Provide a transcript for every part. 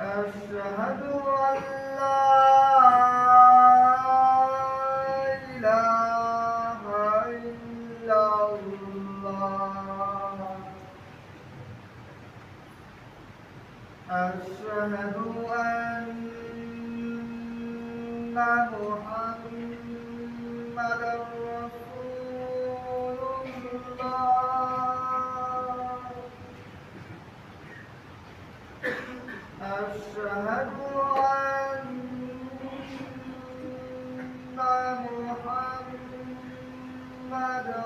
أشهد أن أشهد أن محمدا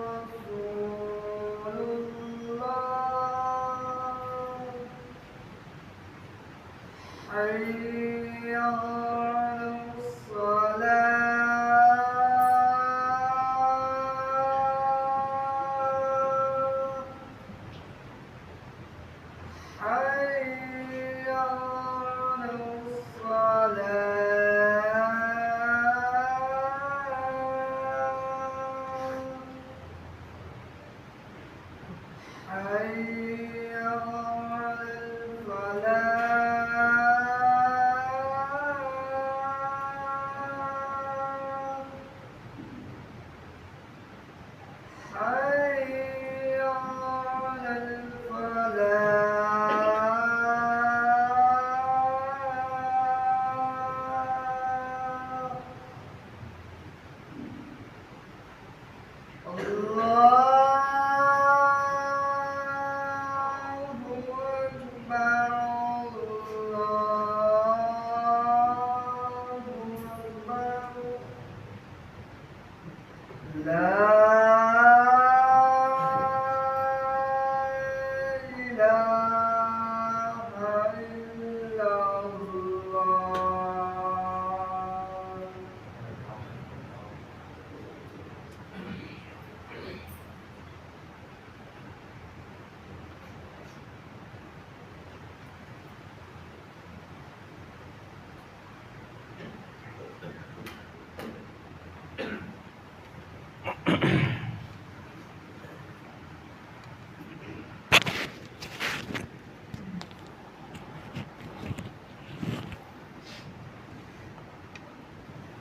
رسول الله حي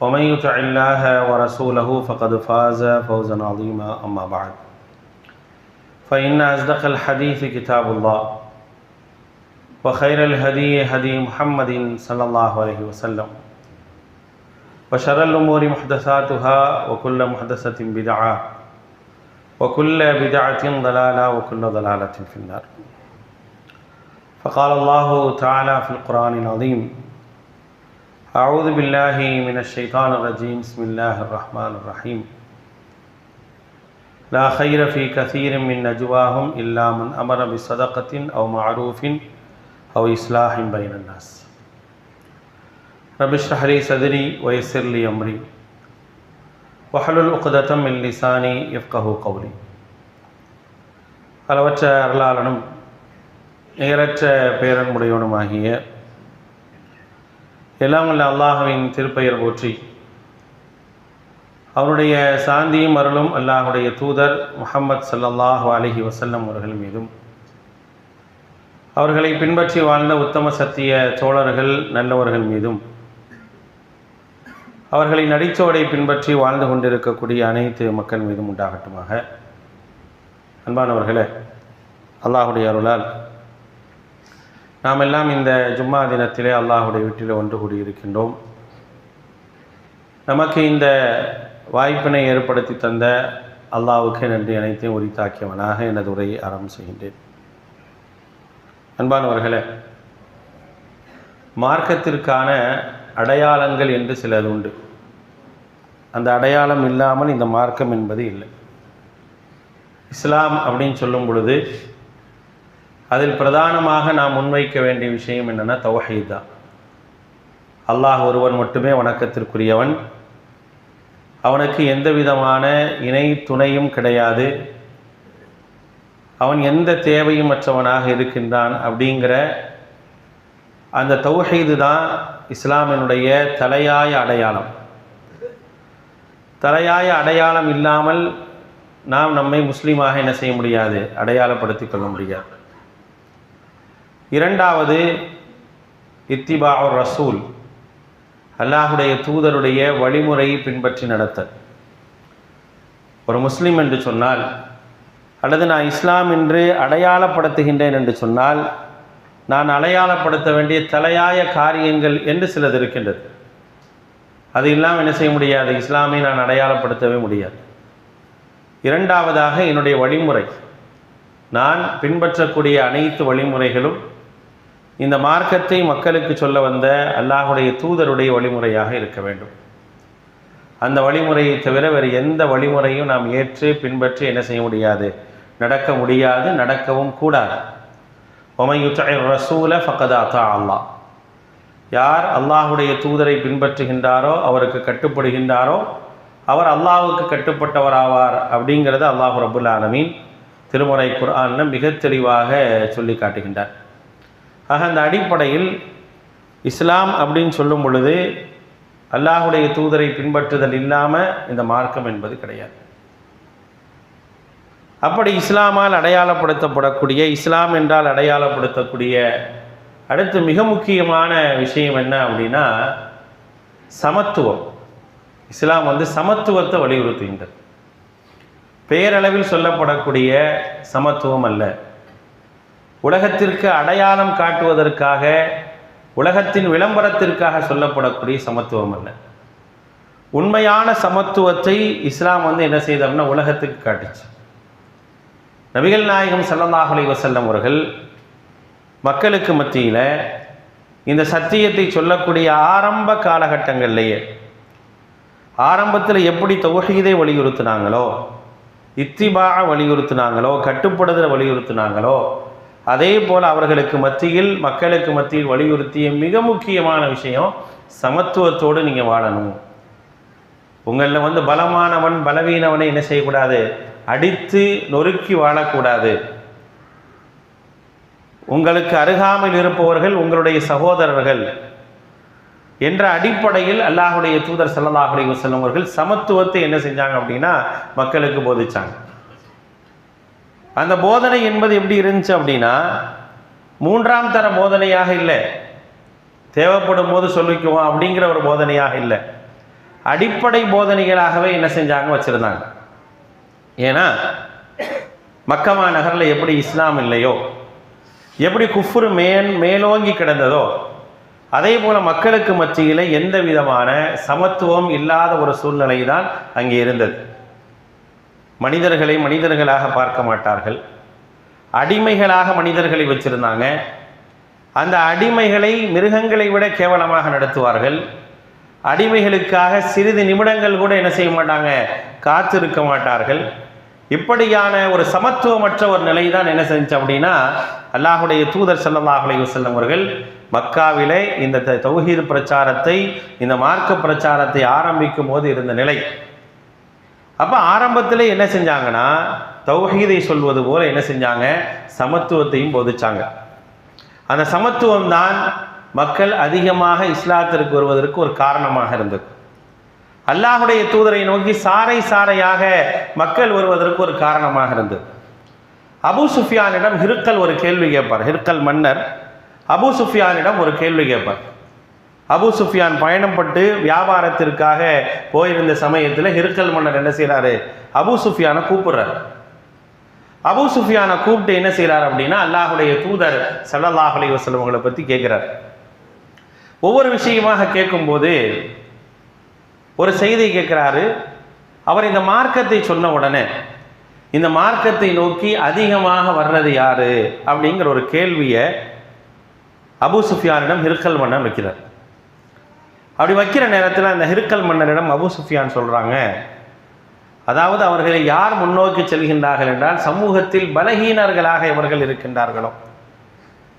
ومن يطع الله ورسوله فقد فاز فوزا عظيما أما بعد. فإن أصدق الحديث كتاب الله وخير الهدي هدي محمد صلى الله عليه وسلم وشر الأمور محدثاتها وكل محدثة بدعة وكل بدعة ضلالة وكل ضلالة في النار. فقال الله تعالى في القرآن العظيم أعوذ بالله من الشيطان الرجيم بسم الله الرحمن الرحيم لا خير في كثير من نجواهم إلا من أمر بصدقة أو معروف أو إصلاح بين الناس رب اشرح لي صدري ويسر لي أمري வஹலுல் உக்தத்தம் மின் லிசானி எஃப்கஹு கௌலி அளவற்ற அருளாளனும் நிகரற்ற பேரன்புடையவனுமாகிய எல்லாம் வல்ல அல்லாஹுவின் திருப்பெயர் போற்றி. அவருடைய சாந்தியும் அருளும் அல்லாஹுடைய தூதர் முஹம்மது ஸல்லல்லாஹு அலஹி வசல்லம் அவர்கள் மீதும். அவர்களை பின்பற்றி வாழ்ந்த உத்தம சத்திய தோழர்கள் நல்லவர்கள் மீதும். அவர்களின் நடிச்சோடை பின்பற்றி வாழ்ந்து கொண்டிருக்கக்கூடிய அனைத்து மக்கள் மீதும் உண்டாகட்டுமாக. அன்பானவர்களே அல்லாஹுடைய அருளால் நாம் எல்லாம் இந்த ஜும்மா தினத்திலே அல்லாஹுடைய வீட்டில் ஒன்று கூடியிருக்கின்றோம். நமக்கு இந்த வாய்ப்பினை ஏற்படுத்தி தந்த அல்லாவுக்கு நன்றி அனைத்தையும் உரித்தாக்கியவனாக எனது உரையை ஆரம்பம் செய்கின்றேன். அன்பானவர்களே மார்க்கத்திற்கான அடையாளங்கள் என்று சிலது உண்டு. அந்த அடையாளம் இல்லாமல் இந்த மார்க்கம் என்பது இல்லை. இஸ்லாம் அப்படின்னு சொல்லும் பொழுது அதில் பிரதானமாக நாம் முன்வைக்க வேண்டிய விஷயம் என்னென்னா தௌஹீத் தான். அல்லாஹ் ஒருவன் மட்டுமே வணக்கத்திற்குரியவன். அவனுக்கு எந்த விதமான இணை துணையும் கிடையாது. அவன் எந்த தேவையும் மற்றவனாக இருக்கின்றான் அப்படிங்கிற அந்த தௌஹீது தான் இஸ்லாமினுடைய தலையாய அடையாளம். தலையாய அடையாளம் இல்லாமல் நாம் நம்மை முஸ்லீமாக என்ன செய்ய முடியாது? அடையாளப்படுத்திக் கொள்ள முடியாது. இரண்டாவது இத்திபா ரசூல் அல்லாஹுடைய தூதருடைய வழிமுறையை பின்பற்றி நடத்தல். ஒரு முஸ்லீம் என்று சொன்னால் அல்லது நான் இஸ்லாம் என்று அடையாளப்படுத்துகின்றேன் என்று சொன்னால் நான் அடையாளப்படுத்த வேண்டிய தலையாய காரியங்கள் என்று சிலது இருக்கின்றது. அது இல்லாமல் என்ன செய்ய முடியாது? இஸ்லாமை நான் அடையாளப்படுத்தவே முடியாது. இரண்டாவதாக என்னுடைய வழிமுறை. நான் பின்பற்றக்கூடிய அனைத்து வழிமுறைகளும் இந்த மார்க்கத்தை மக்களுக்கு சொல்ல வந்த அல்லாஹுடைய தூதருடைய வழிமுறையாக இருக்க வேண்டும். அந்த வழிமுறையை தவிர வேறு எந்த வழிமுறையும் நாம் ஏற்று பின்பற்றி என்ன செய்ய முடியாது? நடக்க முடியாது நடக்கவும் கூடாது. ஒமையுத்த ரசூல ஃபக்கத் அத்தா அல்லாஹ் யார் அல்லாஹுடைய தூதரை பின்பற்றுகின்றாரோ அவருக்கு கட்டுப்படுகின்றாரோ அவர் அல்லாஹுக்கு கட்டுப்பட்டவராவார் அப்படிங்கிறது அல்லாஹு ரபுல் ஆலமீன் திருமுறை குர்ஆனில் மிக தெளிவாக சொல்லி காட்டுகின்றார். ஆக அந்த அடிப்படையில் இஸ்லாம் அப்படின்னு சொல்லும் பொழுது அல்லாஹுடைய தூதரை பின்பற்றுதல் இல்லாமல் இந்த மார்க்கம் என்பது கிடையாது. அப்படி இஸ்லாமால் அடையாளப்படுத்தப்படக்கூடிய இஸ்லாம் என்றால் அடையாளப்படுத்தக்கூடிய அடுத்து மிக முக்கியமான விஷயம் என்ன அப்படின்னா சமத்துவம். இஸ்லாம் வந்து சமத்துவத்தை வலியுறுத்துகின்றது. பேரளவில் சொல்லப்படக்கூடிய சமத்துவம் அல்ல. உலகத்திற்கு அடையாளம் காட்டுவதற்காக உலகத்தின் விளம்பரத்திற்காக சொல்லப்படக்கூடிய சமத்துவம் அல்ல. உண்மையான சமத்துவத்தை இஸ்லாம் வந்து என்ன செய்தோம்னா உலகத்துக்கு காட்டுச்சு. நபிகள் நாயகம் ஸல்லல்லாஹு அலைஹி வஸல்லம் அவர்கள் மக்களுக்கு மத்தியில் இந்த சத்தியத்தை சொல்லக்கூடிய ஆரம்ப காலகட்டங்கள்லேயே ஆரம்பத்தில் எப்படி தௌஹீதை வலியுறுத்தினாங்களோ இத்திபாக வலியுறுத்தினாங்களோ கட்டுப்படுதலை வலியுறுத்தினாங்களோ அதே போல் அவர்களுக்கு மத்தியில் மக்களுக்கு மத்தியில் வலியுறுத்திய மிக முக்கியமான விஷயம் சமத்துவத்தோடு நீங்கள் வாழணும். உங்களில் வந்து பலமானவன் பலவீனவனை என்ன செய்யக்கூடாது? அடித்து நொறுக்கி வாழக்கூடாது. உங்களுக்கு அருகாமையில் இருப்பவர்கள் உங்களுடைய சகோதரர்கள் என்ற அடிப்படையில் அல்லாஹுடைய தூதர் ஸல்லல்லாஹு அலைஹி வஸல்லம் அவர்கள் சமத்துவத்தை என்ன செஞ்சாங்க அப்படின்னா மக்களுக்கு போதிச்சாங்க. அந்த போதனை என்பது எப்படி இருந்துச்சு அப்படின்னா மூன்றாம் தர போதனையாக இல்லை. தேவைப்படும் போது சொல்லிக்குவோம் அப்படிங்கிற ஒரு போதனையாக இல்லை. அடிப்படை போதனைகளாகவே என்ன செஞ்சாங்க வச்சுருந்தாங்க. ஏன்னா மக்கமா நகரில் எப்படி இஸ்லாம் இல்லையோ எப்படி குஃப்ரு மேன் மேலோங்கி கிடந்ததோ அதே போல் மக்களுக்கு மத்தியில் எந்த விதமான சமத்துவம் இல்லாத ஒரு சூழ்நிலை தான் அங்கே இருந்தது. மனிதர்களை மனிதர்களாக பார்க்க மாட்டார்கள். அடிமைகளாக மனிதர்களை வச்சிருந்தாங்க. அந்த அடிமைகளை மிருகங்களை விட கேவலமாக நடத்துவார்கள். அடிமைகளுக்காக சிறிது நிமிடங்கள் கூட என்ன செய்ய மாட்டாங்க? காத்திருக்க மாட்டார்கள். இப்படியான ஒரு சமத்துவமற்ற ஒரு நிலை தான் என்ன செஞ்சு அப்படின்னா அல்லாஹுடைய தூதர் ஸல்லல்லாஹு செல்லும் அவர்கள் மக்காவிலே இந்த த- பிரச்சாரத்தை இந்த மார்க்க பிரச்சாரத்தை ஆரம்பிக்கும் போது இருந்த நிலை. அப்போ ஆரம்பத்தில் என்ன செஞ்சாங்கன்னா தௌஹீதை சொல்வது போல என்ன செஞ்சாங்க? சமத்துவத்தையும் போதிச்சாங்க. அந்த சமத்துவம் தான் மக்கள் அதிகமாக இஸ்லாத்திற்கு வருவதற்கு ஒரு காரணமாக இருந்தது. அல்லாஹுடைய தூதரை நோக்கி சாறை சாறையாக மக்கள் வருவதற்கு ஒரு காரணமாக இருந்தது. அபு சுஃபியானிடம் ஹிருக்கல் ஒரு கேள்வி கேட்பார். ஹிருக்கல் மன்னர் அபு சுஃபியானிடம் ஒரு கேள்வி கேட்பார். அபு சுஃபியான் பயணப்பட்டு வியாபாரத்திற்காக போயிருந்த சமயத்தில் ஹிருக்கல் மன்னர் என்ன செய்கிறாரு அபு சுஃபியானை கூப்பிடுறார். அபு சுஃபியானை கூப்பிட்டு என்ன செய்கிறார் அப்படின்னா அல்லாஹுடைய தூதர் ஸல்லல்லாஹு அலைஹி அவங்களை பற்றி கேட்குறார் ஒவ்வொரு விஷயமாக கேட்கும்போது ஒரு செய்தி கேட்குறாரு அவர் இந்த மார்க்கத்தை சொன்ன உடனே இந்த மார்க்கத்தை நோக்கி அதிகமாக வர்றது யாரு? அப்படிங்கிற ஒரு கேள்வியை அபு சுஃபியானிடம் ஹிருக்கல் மன்னர் வைக்கிறார். அப்படி வைக்கிற நேரத்தில் அந்த ஹிருக்கல் மன்னரிடம் அபு சுஃபியான் சொல்கிறாங்க அதாவது அவர்களை யார் முன்னோக்கி செல்கின்றார்கள் என்றால் சமூகத்தில் பலகீனர்களாக இவர்கள் இருக்கின்றார்களோ.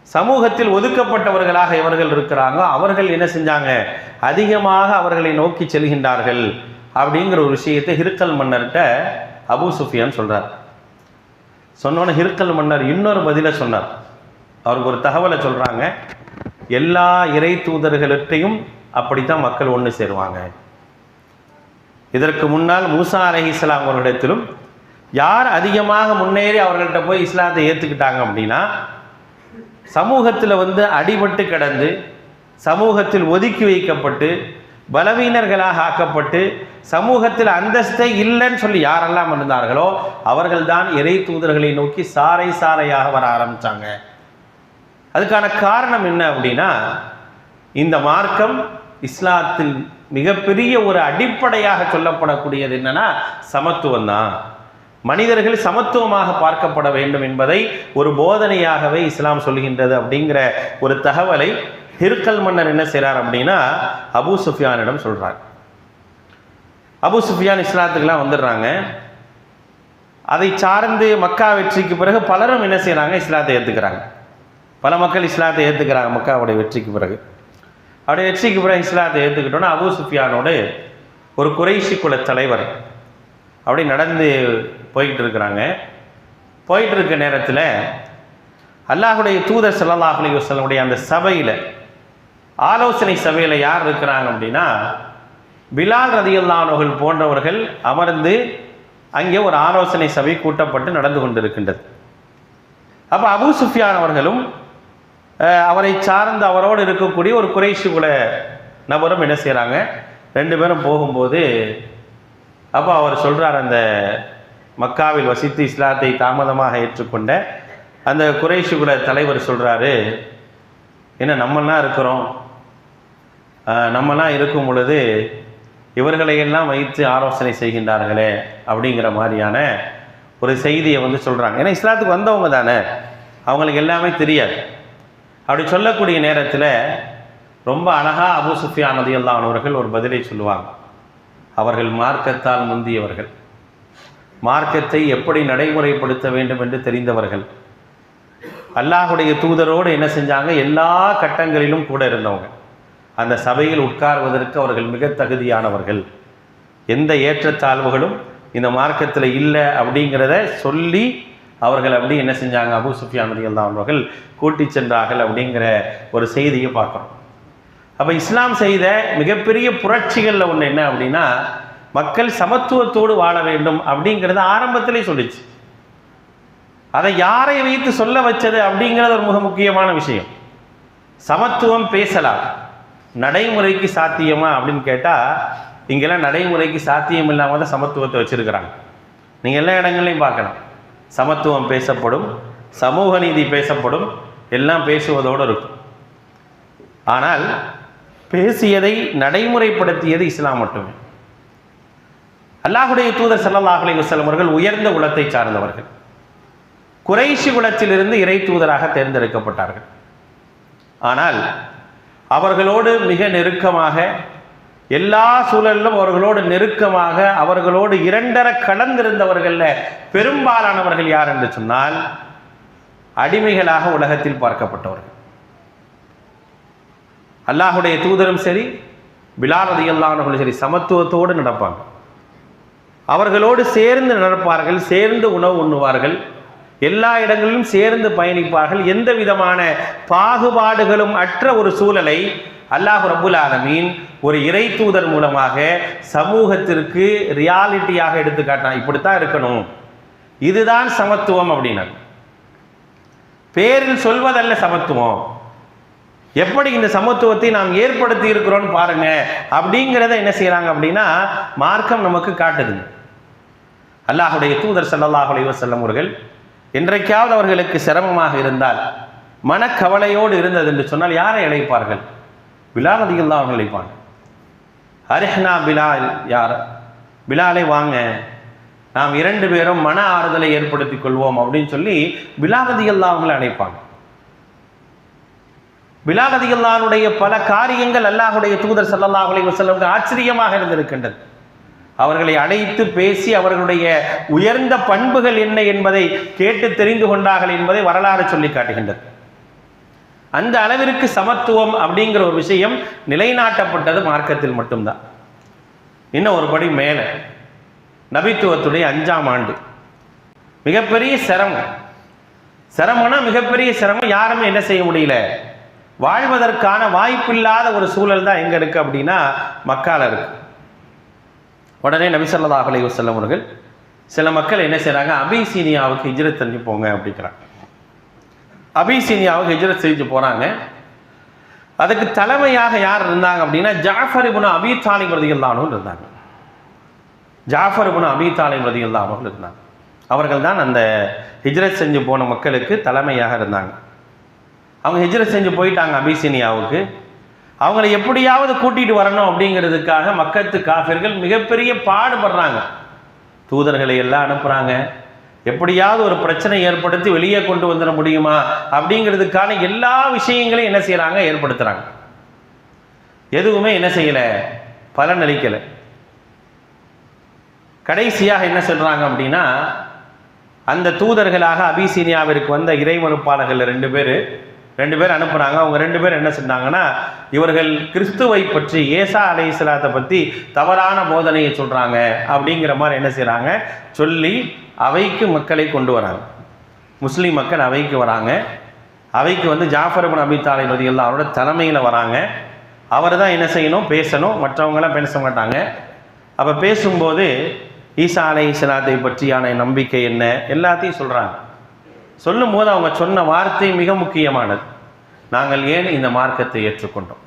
சமூகத்தில் ஒதுக்கப்பட்டவர்களாக இவர்கள் இருக்கிறாங்க அவர்கள் என்ன செஞ்சாங்க? அதிகமாக அவர்களை நோக்கி செல்கின்றார்கள் அப்படிங்கிற ஒரு விஷயத்தை ஹிருக்கல் மன்னர்கிட்ட அபு சுஃபியான் சொல்கிறார் சொன்னோன்னே ஹிருக்கல் மன்னர் இன்னொரு பதிலை சொன்னார். அவருக்கு ஒரு தகவலை சொல்கிறாங்க எல்லா இறை தூதர்கள்ட்டையும் அப்படித்தான் மக்கள் ஒன்று சேருவாங்க. இதற்கு முன்னால் மூசா அலைஹிஸ்ஸலாம் அவர்களிடத்திலும் யார் அதிகமாக முன்னேறி அவர்கள்ட்ட போய் இஸ்லாத்தை ஏற்றுக்கிட்டாங்க அப்படின்னா சமூகத்தில் வந்து அடிபட்டு கிடந்து சமூகத்தில் ஒதுக்கி வைக்கப்பட்டு பலவீனர்களாக ஆக்கப்பட்டு சமூகத்தில் அந்தஸ்தே இல்லைன்னு சொல்லி யாரெல்லாம் இருந்தார்களோ அவர்கள்தான் இறை தூதர்களை நோக்கி சாறை சாறையாக வர ஆரம்பித்தாங்க அதுக்கான காரணம் என்ன அப்படின்னா இந்த மார்க்கம் இஸ்லாத்தில் மிகப்பெரிய ஒரு அடிப்படையாக சொல்லப்படக்கூடியது என்னன்னா சமத்துவம் தான். மனிதர்கள் சமத்துவமாக பார்க்கப்பட வேண்டும் என்பதை ஒரு போதனையாகவே இஸ்லாம் சொல்கின்றது அப்படிங்கிற ஒரு தகவலை ஹிருக்கல் மன்னர் என்ன செய்கிறார் அப்படின்னா அபு சுஃபியானிடம் சொல்கிறார் அபு சுஃபியான் இஸ்லாத்துக்கெல்லாம் வந்துடுறாங்க. அதை சார்ந்து மக்கா வெற்றிக்கு பிறகு பலரும் என்ன செய்கிறாங்க இஸ்லாத்தை ஏற்றுக்கிறாங்க பல மக்கள் இஸ்லாத்தை ஏற்றுக்கிறாங்க மக்காவுடைய வெற்றிக்கு பிறகு. அப்படியே வெற்றிக்கு பிறகு இஸ்லாத்தை ஏற்றுக்கிட்டோன்னா அபு சுஃபியானோடு ஒரு குறைசி குல தலைவர் அப்படி நடந்து போய்கிட்டு இருக்கிறாங்க. போயிட்டு இருக்க நேரத்தில் அல்லாஹுடைய தூதர் ஸல்லல்லாஹு அலைஹி அந்த சபையில் ஆலோசனை சபையில் யார் இருக்கிறாங்க அப்படின்னா பிலால் ரதியுல்லானவர்கள் போன்றவர்கள் அமர்ந்து அங்கே ஒரு ஆலோசனை சபை கூட்டப்பட்டு நடந்து கொண்டிருக்கின்றது. அப்போ அபு சுஃபியான் அவர்களும் அவரை சார்ந்து அவரோடு இருக்கக்கூடிய ஒரு குறைஷி குல நபரும் என்ன செய்கிறாங்க ரெண்டு பேரும் போகும்போது அப்போ அவர் சொல்கிறார் அந்த மக்காவில் வசித்து இஸ்லாத்தை தாமதமாக ஏற்றுக்கொண்ட அந்த குறைஷி குல தலைவர் சொல்கிறாரு என்ன நம்மலாம் இருக்கிறோம். நம்மலாம் இருக்கும் பொழுது இவர்களையெல்லாம் வைத்து ஆலோசனை செய்கின்றார்களே அப்படிங்கிற மாதிரியான ஒரு செய்தியை வந்து சொல்கிறாங்க ஏன்னா இஸ்லாத்துக்கு வந்தவங்க தானே. அவங்களுக்கு எல்லாமே தெரியாது. அப்படி சொல்லக்கூடிய நேரத்தில் ரொம்ப அழகாக அபு சுஃபியான் ரலியல்லாஹு அவர்கள் ஒரு பதிலை சொல்லுவாங்க. அவர்கள் மார்க்கத்தால் முந்தியவர்கள். மார்க்கத்தை எப்படி நடைமுறைப்படுத்த வேண்டும் என்று தெரிந்தவர்கள். அல்லாஹுடைய தூதரோடு என்ன செஞ்சாங்க? எல்லா கட்டங்களிலும் கூட இருந்தவங்க. அந்த சபையில் உட்கார்வதற்கு அவர்கள் மிக தகுதியானவர்கள். எந்த ஏற்றத்தாழ்வுகளும் இந்த மார்க்கத்தில் இல்லை அப்படிங்கிறத சொல்லி அவர்கள் அப்படி என்ன செஞ்சாங்க? அபு சுஃபியான் ரலியல்லாஹு அவர்கள் கூட்டி சென்றார்கள் அப்படிங்கிற ஒரு செய்தியை பார்க்குறோம். அப்போ இஸ்லாம் செய்த மிகப்பெரிய புரட்சிகளில் ஒன்று என்ன அப்படின்னா மக்கள் சமத்துவத்தோடு வாழ வேண்டும் அப்படிங்கிறத ஆரம்பத்திலே சொல்லிச்சு. அதை யாரை வைத்து சொல்ல வச்சது அப்படிங்கிறது ஒரு மிக முக்கியமான விஷயம். சமத்துவம் பேசலாம்? நடைமுறைக்கு சாத்தியமா அப்படின்னு கேட்டால் இங்கெல்லாம் நடைமுறைக்கு சாத்தியம் இல்லாமல் தான் சமத்துவத்தை வச்சுருக்கிறாங்க. நீங்கள் எல்லா இடங்கள்லையும் பார்க்கலாம். சமத்துவம் பேசப்படும் சமூக நீதி பேசப்படும் எல்லாம் பேசுவதோடு இருக்கும். ஆனால் பேசியதை நடைமுறைப்படுத்தியது இஸ்லாம் மட்டுமே. அல்லாஹுடைய தூதர் ஸல்லல்லாஹு அலைஹி அவர்கள் உயர்ந்த குலத்தை சார்ந்தவர்கள். குறைஷி குலத்திலிருந்து இறை தூதராக தேர்ந்தெடுக்கப்பட்டார்கள். ஆனால் அவர்களோடு மிக நெருக்கமாக எல்லா சூழலிலும் அவர்களோடு நெருக்கமாக அவர்களோடு இரண்டர கலந்திருந்தவர்களில் பெரும்பாலானவர்கள் யார் என்று சொன்னால் அடிமைகளாக உலகத்தில் பார்க்கப்பட்டவர்கள். அல்லாஹுடைய தூதரும் சரி பிலால் ரதியல்லானவர்களும் சரி சமத்துவத்தோடு நடப்பாங்க. அவர்களோடு சேர்ந்து நடப்பார்கள் சேர்ந்து உணவு உண்ணுவார்கள் எல்லா இடங்களிலும் சேர்ந்து பயணிப்பார்கள். எந்த விதமான பாகுபாடுகளும் அற்ற ஒரு சூழலை அல்லாஹ் ரபுல் ஆலமீன் ஒரு இறை தூதர் மூலமாக சமூகத்திற்கு ரியாலிட்டியாக எடுத்து காட்டினான் இப்படித்தான் இருக்கணும். இதுதான் சமத்துவம் அப்படின்னா. பேரில் சொல்வதல்ல சமத்துவம். எப்படி இந்த சமத்துவத்தை நாம் ஏற்படுத்தி இருக்கிறோம்னு பாருங்க. அப்படிங்கிறத என்ன செய்கிறாங்க அப்படின்னா மார்க்கம் நமக்கு காட்டுதுங்க அல்லாஹுடைய தூதர் ஸல்லல்லாஹு அலைஹி அவர்கள் என்றைக்காவது அவர்களுக்கு சிரமமாக இருந்தால் மனக்கவலையோடு இருந்தது என்று சொன்னால் யாரை இழைப்பார்கள் பிலால் அதிகல்லா அவர்கள் அழைப்பாங்க அரிஹ்னா பிலால் யார்? பிலாலை வாங்க. நாம் இரண்டு பேரும் மன ஆறுதலை ஏற்படுத்திக் கொள்வோம் அப்படின்னு சொல்லி பிலாகதிகள்லாம் அவங்களை அழைப்பாங்க. பிலாகதிகள்லானுடைய பல காரியங்கள் அல்லாஹுடைய தூதர் ஸல்லல்லாஹு அலைஹி வஸல்லம் ஆச்சரியமாக இருந்திருக்கின்றது. அவர்களை அழைத்து பேசி அவர்களுடைய உயர்ந்த பண்புகள் என்ன என்பதை கேட்டு தெரிந்து கொண்டார்கள் என்பதை வரலாறு சொல்லி காட்டுகின்றது. அந்த அளவிற்கு சமத்துவம் அப்படிங்கிற ஒரு விஷயம் நிலைநாட்டப்பட்டது மார்க்கத்தில் மட்டும்தான். இன்னும் ஒரு படி மேலே. நபித்துவத்துடைய அஞ்சாம் ஆண்டு. மிகப்பெரிய சிரமம். சிரமம்னா மிகப்பெரிய சிரமம். யாருமே என்ன செய்ய முடியல. வாழ்வதற்கான வாய்ப்பில்லாத ஒரு சூழல் தான் எங்கே இருக்குது அப்படின்னா மக்கால் இருக்கு. உடனே நபி செல்லவர்கள் அவர்கள் சில மக்கள் என்ன செய்கிறாங்க அபிசீனியாவுக்கு ஹிஜ்ரத் செஞ்சு போங்க அப்படிங்கிறாங்க. அபிசீனியாவுக்கு ஹிஜ்ரத் செஞ்சு போகிறாங்க அதுக்கு தலைமையாக யார் இருந்தாங்க அப்படின்னா ஜாஃபர் இப்னு அபி தாலிப் ரதியல்லாஹு இருந்தாங்க. ஜாஃபர் இப்னு அபி தாலிப் ரதியல்லாஹு இருந்தாங்க. அவர்கள் தான் அந்த ஹிஜ்ரத் செஞ்சு போன மக்களுக்கு தலைமையாக இருந்தாங்க. அவங்க ஹிஜ்ரத் செஞ்சு போயிட்டாங்க அபிசீனியாவுக்கு. அவங்கள எப்படியாவது கூட்டிகிட்டு வரணும் அப்படிங்கிறதுக்காக மக்கத்து காஃபிர்கள் மிகப்பெரிய பாடுபடுறாங்க. தூதர்களை எல்லாம் அனுப்புகிறாங்க எப்படியாவது ஒரு பிரச்சனை ஏற்படுத்தி வெளியே கொண்டு வந்துட முடியுமா? அப்படிங்கிறதுக்கான எல்லா விஷயங்களையும் என்ன செய்கிறாங்க ஏற்படுத்துகிறாங்க எதுவுமே என்ன செய்யலை. பலனளிக்கலை கடைசியாக என்ன சொல்கிறாங்க அப்படின்னா அந்த தூதர்களாக அபிசீனியாவிற்கு வந்த இறை மறுப்பாளர்கள் ரெண்டு பேர் ரெண்டு பேர் அனுப்புகிறாங்க அவங்க ரெண்டு பேர் என்ன சொன்னாங்கன்னா இவர்கள் கிறிஸ்துவை பற்றி ஏசா அலை இஸ்லாத்தை பற்றி தவறான போதனையை சொல்கிறாங்க அப்படிங்கிற மாதிரி என்ன செய்கிறாங்க சொல்லி அவைக்கு மக்களை கொண்டு வராங்க. முஸ்லீம் மக்கள் அவைக்கு வராங்க. அவைக்கு வந்து ஜாஃபர் இப்னு அபி தாலிப் அவரோட தலைமையில் வராங்க. அவர் தான் என்ன செய்யணும்? பேசணும். மற்றவங்களாம் பேச மாட்டாங்க. அப்போ பேசும்போது ஈசா அலை இஸ்லாத்தை பற்றியான நம்பிக்கை என்ன? எல்லாத்தையும் சொல்கிறாங்க சொல்லும்போது அவங்க சொன்ன வார்த்தை மிக முக்கியமானது. நாங்கள் ஏன் இந்த மார்க்கத்தை ஏற்றுக்கொண்டோம்?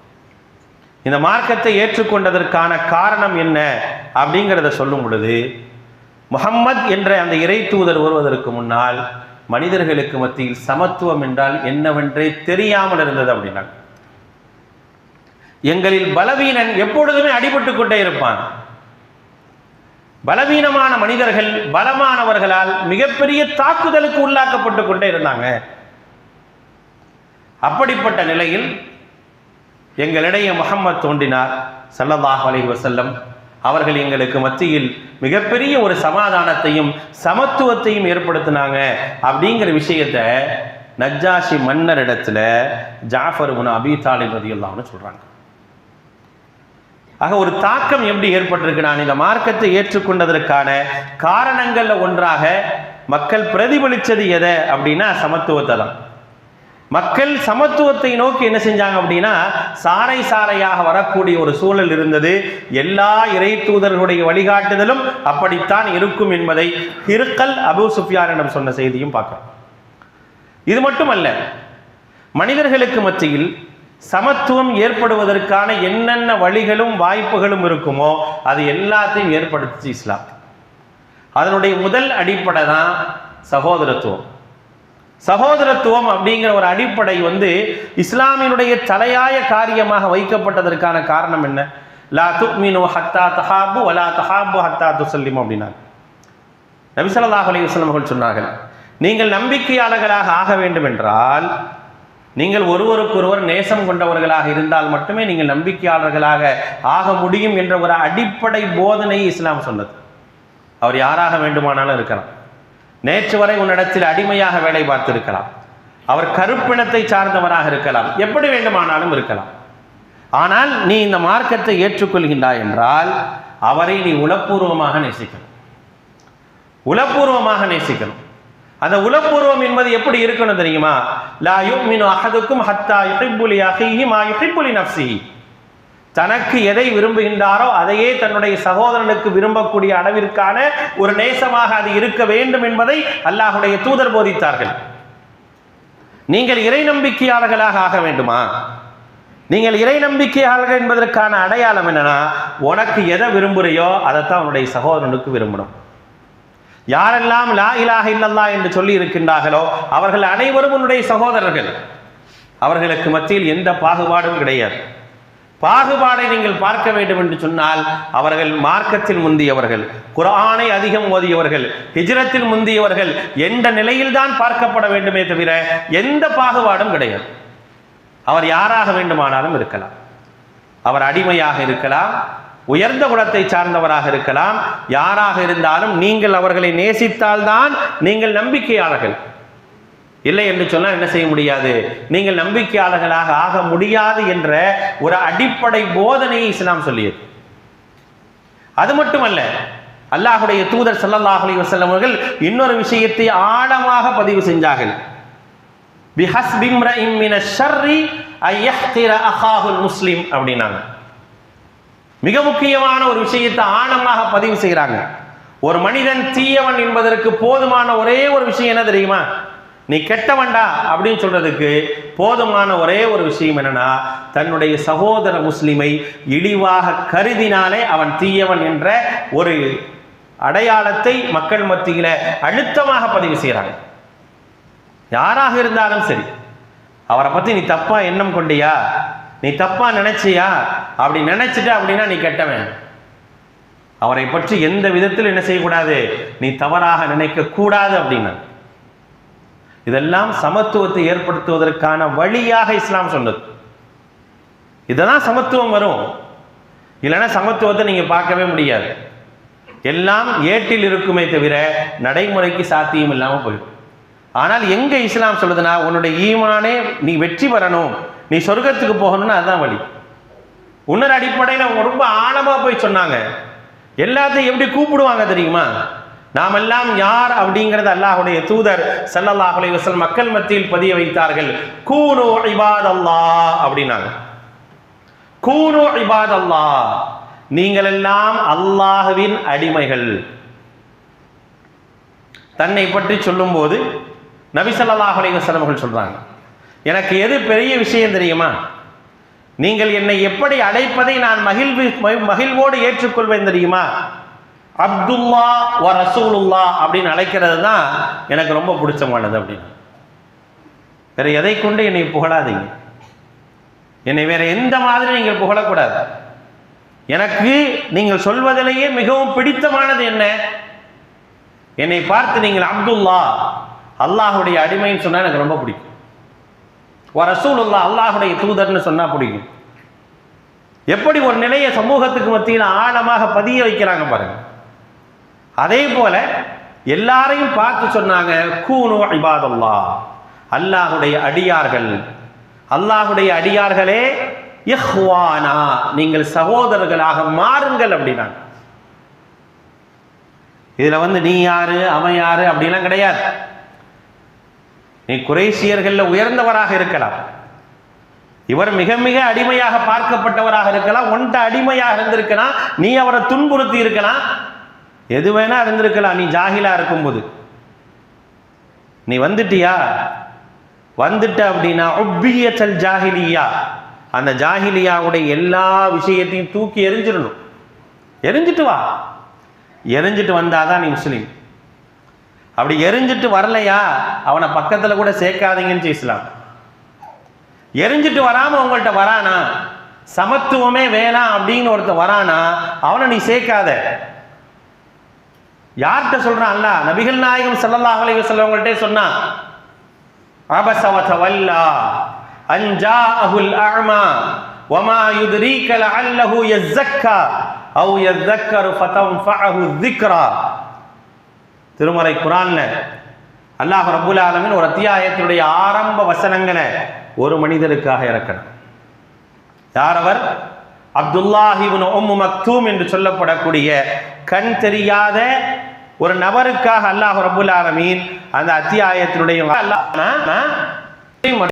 இந்த மார்க்கத்தை ஏற்றுக்கொண்டதற்கான காரணம் என்ன? அப்படிங்கிறத சொல்லும் பொழுது முகம்மத் என்ற அந்த இறை தூதர் வருவதற்கு முன்னால் மனிதர்களுக்கு மத்தியில் சமத்துவம் என்றால் என்னவென்றே தெரியாமல் இருந்தது அப்படின்னா எங்களில் பலவீனன் எப்பொழுதுமே அடிபட்டு கொண்டே இருப்பான். பலவீனமான மனிதர்கள் பலமானவர்களால் மிகப்பெரிய தாக்குதலுக்கு உள்ளாக்கப்பட்டு கொண்டே இருந்தாங்க. அப்படிப்பட்ட நிலையில் எங்களிடையே முகம்மத் தோன்றினார். ஸல்லல்லாஹு வசல்லம் அவர்கள் எங்களுக்கு மத்தியில் மிகப்பெரிய ஒரு சமாதானத்தையும் சமத்துவத்தையும் ஏற்படுத்தினாங்க அப்படிங்கிற விஷயத்த நஜ்ஜாஷி மன்னரிடத்துல ஜாஃபர் இப்னு அபி தாலிப் ரதியல்லாஹுன்னு சொல்றாங்க. ஆக ஒரு தாக்கம் எப்படி ஏற்பட்டிருக்கு? நான் இந்த மார்க்கத்தை ஏற்றுக்கொண்டதற்கான காரணங்களில் ஒன்றாக மக்கள் பிரதிபலிச்சது எதை அப்படின்னா சமத்துவத்தை தான். மக்கள் சமத்துவத்தை நோக்கி என்ன செஞ்சாங்க அப்படின்னா சாறை சாறையாக வரக்கூடிய ஒரு சூழல் இருந்தது. எல்லா இறை தூதர்களுடைய வழிகாட்டுதலும் அப்படித்தான் இருக்கும் என்பதை ஹிருக்கல் அபு சுஃபியானிடம் சொன்ன செய்தியும் பார்க்கிறோம். இது மட்டுமல்ல மனிதர்களுக்கு மத்தியில் சமத்துவம் ஏற்படுவதற்கான என்னென்ன வழிகளும் வாய்ப்புகளும் இருக்குமோ அது எல்லாத்தையும் ஏற்படுத்துச்சு இஸ்லாம். அதனுடைய முதல் அடிப்படை தான் சகோதரத்துவம். சகோதரத்துவம் அப்படிங்கிற ஒரு அடிப்படை வந்து இஸ்லாமினுடைய தலையாய காரியமாக வைக்கப்பட்டதற்கான காரணம் என்ன? லா துக்மினு ஹத்தா தஹாபு வலா தஹாபு ஹத்தா துசல்லிம் அப்படின்னாங்க. நபிசல்லாஹ் அலி வஸ்லம் அவர்கள் சொன்னார்கள் நீங்கள் நம்பிக்கையாளர்களாக ஆக வேண்டும் என்றால் நீங்கள் ஒருவருக்கொருவர் நேசம் கொண்டவர்களாக இருந்தால் மட்டுமே நீங்கள் நம்பிக்கையாளர்களாக ஆக முடியும் என்ற ஒரு அடிப்படை போதனை இஸ்லாம் சொன்னது. அவர் யாராக வேண்டுமானாலும் இருக்கலாம். நேற்று வரை உன்னிடத்தில் அடிமையாக வேலை பார்த்திருக்கலாம். அவர் கருப்பினத்தை சார்ந்தவராக இருக்கலாம். எப்படி வேண்டுமானாலும் இருக்கலாம். ஆனால் நீ இந்த மார்க்கத்தை ஏற்றுக்கொள்கின்றாய் என்றால் அவரை நீ உளப்பூர்வமாக நேசிக்கணும். உளப்பூர்வமாக நேசிக்கணும். அந்த உளப்பூர்வம் என்பது எப்படி இருக்கணும் தெரியுமா? லா யுமினு அஹதுக்கும் ஹத்தா யுஹிப்புலி அஹீஹி மா யுஹிப்புலி நஃப்ஸிஹி. தனக்கு எதை விரும்புகின்றாரோ அதையே தன்னுடைய சகோதரனுக்கு விரும்பக்கூடிய அளவிற்கான ஒரு நேசமாக அது இருக்க வேண்டும் என்பதை அல்லாஹுடைய தூதர் போதித்தார்கள். நீங்கள் இறை நம்பிக்கையாளர்களாக ஆக வேண்டுமா? நீங்கள் இறை நம்பிக்கையாளர்கள் என்பதற்கான அடையாளம் என்னன்னா உனக்கு எதை விரும்புறையோ அதைத்தான் உன்னுடைய சகோதரனுக்கு விரும்பணும். யாரெல்லாம் லா இலாக இல்லல்லா என்று சொல்லி இருக்கின்றார்களோ அவர்கள் அனைவரும் உன்னுடைய சகோதரர்கள். அவர்களுக்கு மத்தியில் எந்த பாகுபாடும் கிடையாது. பாகுபாடை நீங்கள் பார்க்க வேண்டும் என்று சொன்னால் அவர்கள் மார்க்கத்தில் முந்தியவர்கள் குரானை அதிகம் ஓதியவர்கள் ஹிஜ்ரத்தில் முந்தியவர்கள் எந்த நிலையில்தான் பார்க்கப்பட வேண்டுமே தவிர எந்த பாகுபாடும் கிடையாது. அவர் யாராக வேண்டுமானாலும் இருக்கலாம். அவர் அடிமையாக இருக்கலாம் உயர்ந்த குலத்தை சார்ந்தவராக இருக்கலாம் யாராக இருந்தாலும் நீங்கள் அவர்களை நேசித்தால்தான் நீங்கள் நம்பிக்கையாளர்கள். இல்லை என்று சொன்னால் என்ன செய்ய முடியாது? நீங்கள் நம்பிக்கையாளர்களாக ஆக முடியாது என்ற ஒரு அடிப்படை போதனையை இஸ்லாம் சொல்லியது. அது மட்டுமல்ல அல்லாஹுடைய தூதர் ஸல்லல்லாஹு அலைஹி அவர்கள் இன்னொரு விஷயத்தை ஆழமாக பதிவு செஞ்சார்கள். முஸ்லிம் அப்படின்னாங்க. மிக முக்கியமான ஒரு விஷயத்தை ஆழமாக பதிவு செய்கிறாங்க. ஒரு மனிதன் தீயவன் என்பதற்கு போதுமான ஒரே ஒரு விஷயம் என்ன தெரியுமா? நீ கெட்டவன்டா அப்படின்னு சொல்றதுக்கு போதுமான ஒரே ஒரு விஷயம் என்னன்னா தன்னுடைய சகோதர முஸ்லிமை இழிவாக கருதினாலே அவன் தீயவன் என்ற ஒரு அடையாளத்தை மக்கள் மத்தியில அழுத்தமாக பதிவு செய்கிறாங்க யாராக இருந்தாலும் சரி அவரை பத்தி நீ தப்பா எண்ணம் கொண்டியா? நீ தப்பா நினைச்சியா? அப்படி நினைச்சிட்ட அப்படின்னா நீ கெட்டவன். அவரை பற்றி எந்த விதத்தில் என்ன செய்யக்கூடாது? நீ தவறாக நினைக்க கூடாது அப்படின்னா இதெல்லாம் சமத்துவத்தை ஏற்படுத்துவதற்கான வழியாக இஸ்லாம் சொன்னது. இதெல்லாம் சமத்துவம் வரும். இல்லைன்னா சமத்துவத்தை நீங்கள் பார்க்கவே முடியாது. எல்லாம் ஏட்டில் இருக்குமே தவிர நடைமுறைக்கு சாத்தியம் இல்லாமல் போயிடும். ஆனால் எங்கே இஸ்லாம் சொல்லுதுன்னா உன்னுடைய ஈமானே நீ வெற்றி பெறணும் நீ சொர்க்கத்துக்கு போகணும்னு அதுதான் வழி. உன்னர் அடிப்படையில் அவங்க ரொம்ப ஆழமாக போய் சொன்னாங்க. எல்லாத்தையும் எப்படி கூப்பிடுவாங்க தெரியுமா? நாமெல்லாம் யார் அப்படிங்கிறது அல்லாஹுடைய தூதர் ஸல்லல்லாஹு அலைஹி மக்கள் மத்தியில் பதிய வைத்தார்கள். கூனு இபாதல்லாஹ் அப்படின்னாங்க. கூனு இபாதல்லாஹ் நீங்கள் எல்லாம் அல்லாஹுவின் அடிமைகள். தன்னை பற்றி சொல்லும்போது நபி ஸல்லல்லாஹு அலைஹி அவர்கள் சொல்றாங்க. எனக்கு எது பெரிய விஷயம் தெரியுமா? நீங்கள் என்னை எப்படி அழைப்பதை நான் மகிழ்வு மகிழ்வோடு ஏற்றுக்கொள்வேன் தெரியுமா? அப்துல்லா வ ரசூலுல்லா அப்படின்னு அழைக்கிறது தான் எனக்கு ரொம்ப பிடிச்சமானது அப்படின்னு. வேற எதை கொண்டு என்னை புகழாதீங்க? என்னை வேற எந்த மாதிரி நீங்கள் புகழக்கூடாது? எனக்கு நீங்கள் சொல்வதிலேயே மிகவும் பிடித்தமானது என்ன? என்னை பார்த்து நீங்கள் அப்துல்லா அல்லாஹுடைய அடிமைன்னு சொன்னால் எனக்கு ரொம்ப பிடிக்கும். வ ரசூலுல்லா அல்லாஹுடைய தூதர்னு சொன்னால் பிடிக்கும். எப்படி ஒரு நிலையை சமூகத்துக்கு மத்தியில் ஆழமாக பதிய வைக்கிறாங்க பாருங்கள் அதே போல எல்லாரையும் பார்த்து சொன்னாங்க கூனு இபாதல்லா அல்லாஹுடைய அடியார்கள். அல்லாஹுடைய அடியார்களே இஹ்வானா நீங்கள் சகோதரர்களாக மாறுங்கள் அப்படின்னாங்க. இதுல வந்து நீ யாரு? அவன் யாரு? அப்படிலாம் கிடையாது. நீ குறைசியர்களில் உயர்ந்தவராக இருக்கலாம். இவர் மிக மிக அடிமையாக பார்க்கப்பட்டவராக இருக்கலாம். ஒன்றை அடிமையாக இருந்திருக்கலாம். நீ அவரை துன்புறுத்தி இருக்கலாம். எது வேணா இருந்திருக்கலாம் நீ ஜாகிலாக இருக்கும்போது. நீ வந்துட்டியா? வந்துட்ட அப்படின்னா ஒப்பியத்தல் ஜாகிலியா. அந்த ஜாஹிலியாவுடைய எல்லா விஷயத்தையும் தூக்கி எரிஞ்சிடணும். எரிஞ்சிட்டு வா. எரிஞ்சிட்டு வந்தாதான் நீ முஸ்லீம். அப்படி எரிஞ்சிட்டு வரலையா? அவனை பக்கத்தில் கூட சேர்க்காதீங்கன்னு இஸ்லாம். எரிஞ்சிட்டு வராமல் உங்கள்கிட்ட வரானா? சமத்துவமே வேணாம் அப்படின்னு ஒருத்தன் வரானா? அவனை நீ சேர்க்காத. யார்கிட்ட சொல்கிறான் அல்ல நபிகள் நாயகம் சல்லல்லாஹ் அலைய செல்லவங்கள்ட்டே சொன்னான். அபசவச அஞ்சா அஹுல் அஹ்மா வமா யுத்ரீகல அல்லஹு யஸ்ஸக்கா அவ் யஸ்ஸக்கரு ஃபதம் ஃபஅஹு திக்ரா திருமறை குரான்ல அல்லாஹ் ரபுல் ஆலமின் ஒரு அத்தியாயத்தினுடைய ஆரம்ப வசனங்களை ஒரு மனிதருக்காக இறக்கணும். யார் அவர் அப்துல்லாஹிபின் ஒம்மு மக்தூம் என்று சொல்லப்படக்கூடிய கண் தெரியாத ஒரு நபருக்காக அல்லாஹ் ரப்புல் ஆலமீன் அந்த அத்தியாயத்தினுடைய அல்லாஹ்